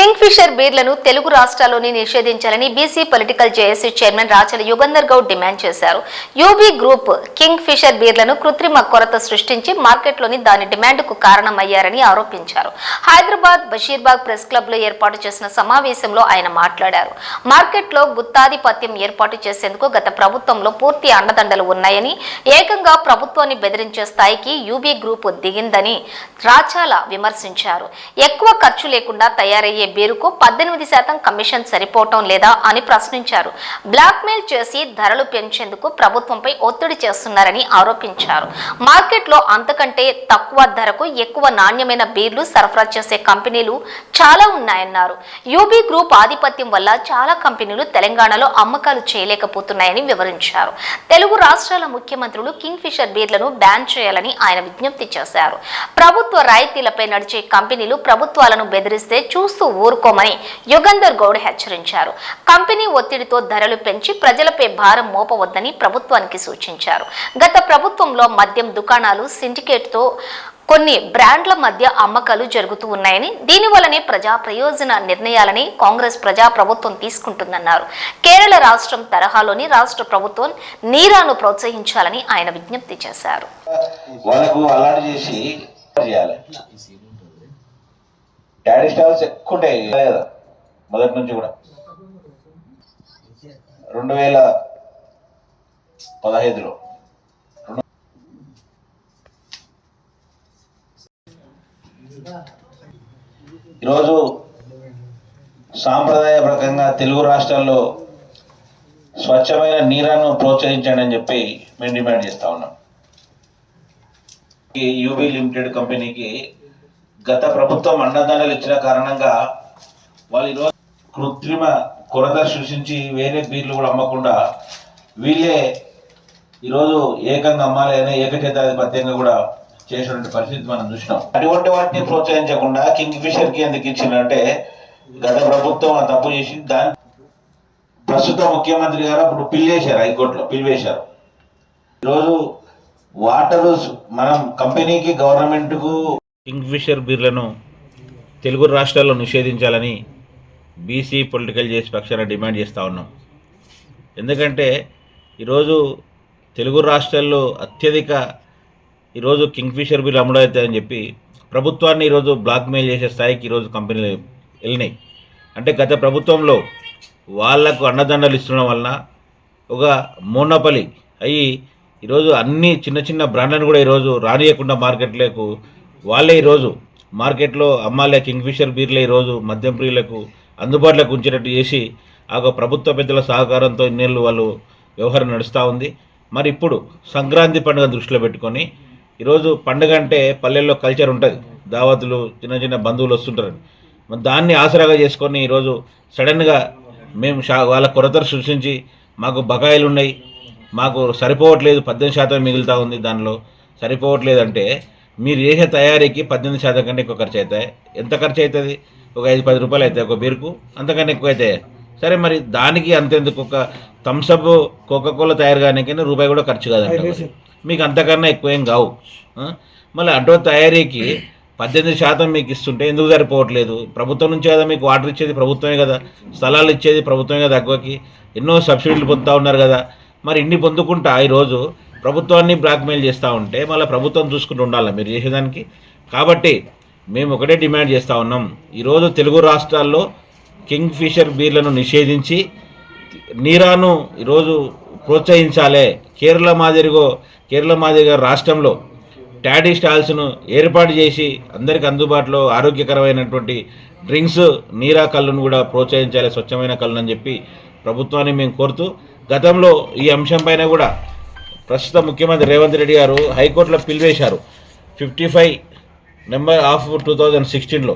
King fissure బీర్లను Telugu రాష్ట్రాల్లోని నిషేధించాలని BC political JAC chairman Rachala Yugandhar Goud demand చేశారు. UB group Kingfisher బీర్లను కృత్రిమ కొరత సృష్టించి మార్కెట్లోని దాని డిమాండ్కు కారణమయ్యారని ఆరోపించారు. హైదరాబాద్ బషీర్బాగ్ ప్రెస్ క్లబ్లో ఏర్పాటు చేసిన సమావేశంలో ఆయన మాట్లాడారు. మార్కెట్లో గుత్తాధిపత్యం ఏర్పాటు చేసేందుకు గత ప్రభుత్వంలో పూర్తి అండదండలు ఉన్నాయని ఏకంగా ప్రభుత్వాన్ని బెదిరించే స్థాయికి యూబీ గ్రూప్ దిగిందని రాచాల విమర్శించారు. ఎక్కువ ఖర్చు లేకుండా తయారయ్యే బీరుకు పద్దెనిమిది శాతం కమిషన్ సరిపోవటం లేదా అని ప్రశ్నించారు. బ్లాక్మెయిల్ చేసి ధరలు పెంచేందుకు ప్రభుత్వంపై ఒత్తిడి చేస్తున్నారని ఆరోపించారు. మార్కెట్లో అంతకంటే తక్కువ ధరకు ఎక్కువ నాణ్యమైన బీర్లు సరఫరా చేసే కంపెనీలు చాలా ఉన్నాయన్నారు. యూబీ గ్రూప్ ఆధిపత్యం వల్ల చాలా కంపెనీలు తెలంగాణలో అమ్మకాలు చేయలేకపోతున్నాయని వివరించారు. తెలుగు రాష్ట్రాల ముఖ్యమంత్రులు కింగ్ ఫిషర్ బీర్లను బ్యాన్ చేయాలని ఆయన విజ్ఞప్తి చేశారు. ప్రభుత్వ రాయితీలపై నడిచే కంపెనీలు ప్రభుత్వాలను బెదిరిస్తే చూస్తూ ఊరుకోమని యుగంధర్ గౌడ్ హెచ్చరించారు. కంపెనీ ఒత్తిడితో ధరలు పెంచి ప్రజలపై భారం మోపవద్దని ప్రభుత్వానికి సూచించారు. గత ప్రభుత్వంలో మద్యం దుకాణాలు సిండికేట్తో కొన్ని బ్రాండ్ల మధ్య అమ్మకాలు జరుగుతూ ఉన్నాయని దీనివల్లనే ప్రజా ప్రయోజన నిర్ణయాలని కాంగ్రెస్ ప్రజా ప్రభుత్వం తీసుకుంటుందన్నారు. కేరళ రాష్ట్రం తరహాలోని రాష్ట్ర ప్రభుత్వం నీరాను ప్రోత్సహించాలని ఆయన విజ్ఞప్తి చేశారు. వాళ్ళకు చేసి డాడీ స్టాల్స్ ఎక్కువ ఉంటాయి కదా. మొదటి నుంచి కూడా. రెండు వేల పదహైదులో. రెండు- ఈరోజు సాంప్రదాయపరంగా తెలుగు రాష్ట్రాల్లో స్వచ్ఛమైన నీరాను ప్రోత్సహించండి అని చెప్పి మేము డిమాండ్ చేస్తా ఉన్నాం. ఈ యూబీ లిమిటెడ్ కంపెనీకి గత ప్రభుత్వం అండదండలు ఇచ్చిన కారణంగా వాళ్ళు ఈరోజు కృత్రిమ కొరత సృష్టించి వేరే బీర్లు కూడా అమ్మకుండా వీళ్ళే ఈరోజు ఏకంగా అమ్మాలి అనే ఏకచేతాధిపత్యంగా కూడా చేసినటువంటి పరిస్థితి మనం చూసినాం. అటువంటి వాటిని ప్రోత్సహించకుండా కింగ్ ఫిషర్కి ఎందుకు ఇచ్చిందంటే గత ప్రభుత్వం ఆ తప్పు చేసి దాని ప్రస్తుత ముఖ్యమంత్రి గారు అప్పుడు పిల్లేశారు హైకోర్టులో పిలివేశారు ఈరోజు వాటర్ మనం కంపెనీకి గవర్నమెంట్కు కింగ్ఫిషర్ బీర్లను తెలుగు రాష్ట్రాల్లో నిషేధించాలని బీసీ పొలిటికల్ చేసి పక్షాన డిమాండ్ చేస్తూ ఉన్నాం. ఎందుకంటే ఈరోజు తెలుగు రాష్ట్రాల్లో అత్యధిక ఈరోజు కింగ్ఫిషర్ బీర్లు అమ్ముడవుతాయని చెప్పి ప్రభుత్వాన్ని ఈరోజు బ్లాక్మెయిల్ చేసే స్థాయికి ఈరోజు కంపెనీలు వెళ్ళినాయి. అంటే గత ప్రభుత్వంలో వాళ్ళకు అన్నదండలు ఇస్తుండడం వలన ఒక మోనపలి అయ్యి ఈరోజు అన్ని చిన్న చిన్న బ్రాండ్లను కూడా ఈరోజు రానియకుండా మార్కెట్లకు వాళ్ళే ఈరోజు మార్కెట్లో అమ్మాలే కింగ్ఫిషర్ బీర్లే ఈరోజు మద్యం ప్రియులకు అందుబాటులోకి ఉంచేటట్టు చేసి ఆ ప్రభుత్వ పెద్దల సహకారంతో ఇన్నేళ్ళు వాళ్ళు వ్యవహారం నడుస్తూ ఉంది. మరి ఇప్పుడు సంక్రాంతి పండుగ దృష్టిలో పెట్టుకొని ఈరోజు పండుగ అంటే పల్లెల్లో కల్చర్ ఉంటుంది. దావతులు చిన్న చిన్న బంధువులు వస్తుంటారు. మరి దాన్ని ఆసరాగా చేసుకొని ఈరోజు సడన్గా మేము షా వాళ్ళ కొరతలు సృష్టించి మాకు బకాయిలు ఉన్నాయి. మాకు సరిపోవట్లేదు పద్దెనిమిది శాతం మిగులుతూ ఉంది దానిలో. సరిపోవట్లేదంటే మీరు చేసే తయారీకి పద్దెనిమిది శాతం కంటే ఎక్కువ ఖర్చు అవుతాయి ఎంత ఖర్చు అవుతుంది ఒక ఐదు పది రూపాయలు అవుతాయి ఒక బీరుకు. అంతకన్నా ఎక్కువ అవుతాయి సరే మరి దానికి అంతెందుకు? ఒక థమ్సప్ కోకోకోలా తయారు కానీ రూపాయి కూడా ఖర్చు కాదంట మీకు అంతకన్నా ఎక్కువ ఏం కావు? మళ్ళీ అటో తయారీకి పద్దెనిమిది శాతం మీకు ఇస్తుంటే ఎందుకు సరిపోవట్లేదు? ప్రభుత్వం నుంచి కదా మీకు వాటర్ ఇచ్చేది? ప్రభుత్వమే కదా. స్థలాలు ఇచ్చేది? ప్రభుత్వమే కదా తక్కువకి ఎన్నో సబ్సిడీలు పొందుతూ ఉన్నారు కదా. మరి ఇన్ని పొందుకుంటా ఈరోజు ప్రభుత్వాన్ని బ్లాక్మెయిల్ చేస్తూ ఉంటే మళ్ళీ ప్రభుత్వం చూసుకుంటూ ఉండాలి మీరు చేసేదానికి కాబట్టి మేము ఒకటే డిమాండ్ చేస్తూ ఉన్నాం. ఈరోజు తెలుగు రాష్ట్రాల్లో కింగ్ ఫిషర్ బీర్లను నిషేధించి నీరాను ఈరోజు ప్రోత్సహించాలే. కేరళ మాదిరిగో కేరళ మాదిరిగా రాష్ట్రంలో ట్యాడీ స్టాల్స్ను ఏర్పాటు చేసి అందరికి అందుబాటులో ఆరోగ్యకరమైనటువంటి డ్రింక్స్ నీరా కళ్ళను కూడా ప్రోత్సహించాలి స్వచ్ఛమైన కళ్ళను అని చెప్పి ప్రభుత్వాన్ని మేము కోరుతూ గతంలో ఈ అంశంపైన కూడా ప్రస్తుత ముఖ్యమంత్రి రేవంత్ రెడ్డి గారు హైకోర్టులో పిలివేశారు fifty five number of two thousand సిక్స్టీన్లో.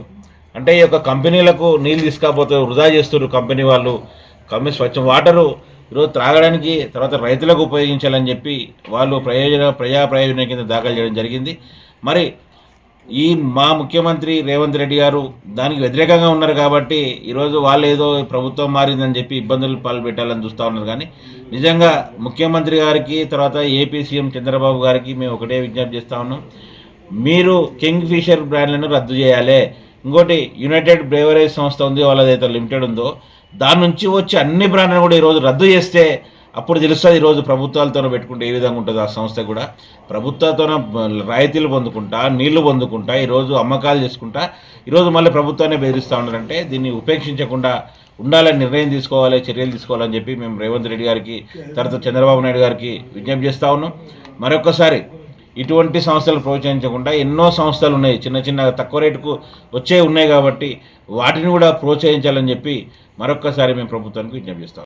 అంటే ఈ యొక్క కంపెనీలకు నీళ్ళు తీసుకపోతే వృధా చేస్తున్నారు కంపెనీ వాళ్ళు. కంపెనీ స్వచ్ఛం వాటరు ఈరోజు త్రాగడానికి తర్వాత రైతులకు ఉపయోగించాలని చెప్పి వాళ్ళు ప్రయోజన ప్రజా ప్రయోజనం కింద దాఖలు చేయడం జరిగింది. మరి ఈ మా ముఖ్యమంత్రి రేవంత్ రెడ్డి గారు దానికి వ్యతిరేకంగా ఉన్నారు కాబట్టి ఈరోజు వాళ్ళు ఏదో ప్రభుత్వం మారిందని చెప్పి ఇబ్బందులు పాల్పెట్టాలని చూస్తూ ఉన్నారు కానీ నిజంగా ముఖ్యమంత్రి గారికి తర్వాత ఏపీ సీఎం చంద్రబాబు గారికి మేము ఒకటే విజ్ఞప్తి చేస్తా ఉన్నాం. మీరు కింగ్ ఫిషర్ బ్రాండ్లను రద్దు చేయాలి. ఇంకోటి యునైటెడ్ బ్రేవరేజ్ సంస్థ ఉంది వాళ్ళదైతే లిమిటెడ్ ఉందో దాని నుంచి వచ్చి అన్ని బ్రాండ్లను కూడా ఈరోజు రద్దు చేస్తే అప్పుడు తెలుస్తుంది ఈరోజు ప్రభుత్వాలతోనే పెట్టుకుంటే ఏ విధంగా ఉంటుంది ఆ సంస్థ కూడా. ప్రభుత్వాలతోనే రాయితీలు పొందుకుంటా నీళ్ళు పొందుకుంటా ఈరోజు అమ్మకాలు చేసుకుంటా ఈరోజు మళ్ళీ ప్రభుత్వాన్ని బెదిరిస్తూ ఉన్నారంటే దీన్ని ఉపేక్షించకుండా ఉండాలని నిర్ణయం తీసుకోవాలి చర్యలు తీసుకోవాలని చెప్పి మేము రేవంత్ రెడ్డి గారికి తర్వాత చంద్రబాబు నాయుడు గారికి విజ్ఞప్తి చేస్తూ ఉన్నాం. మరొకసారి ఇటువంటి సంస్థలు ప్రోత్సహించకుండా ఎన్నో సంస్థలు ఉన్నాయి చిన్న చిన్న తక్కువ రేటుకు వచ్చే ఉన్నాయి కాబట్టి వాటిని కూడా ప్రోత్సహించాలని చెప్పి మరొక్కసారి మేము ప్రభుత్వానికి విజ్ఞప్తి చేస్తాం.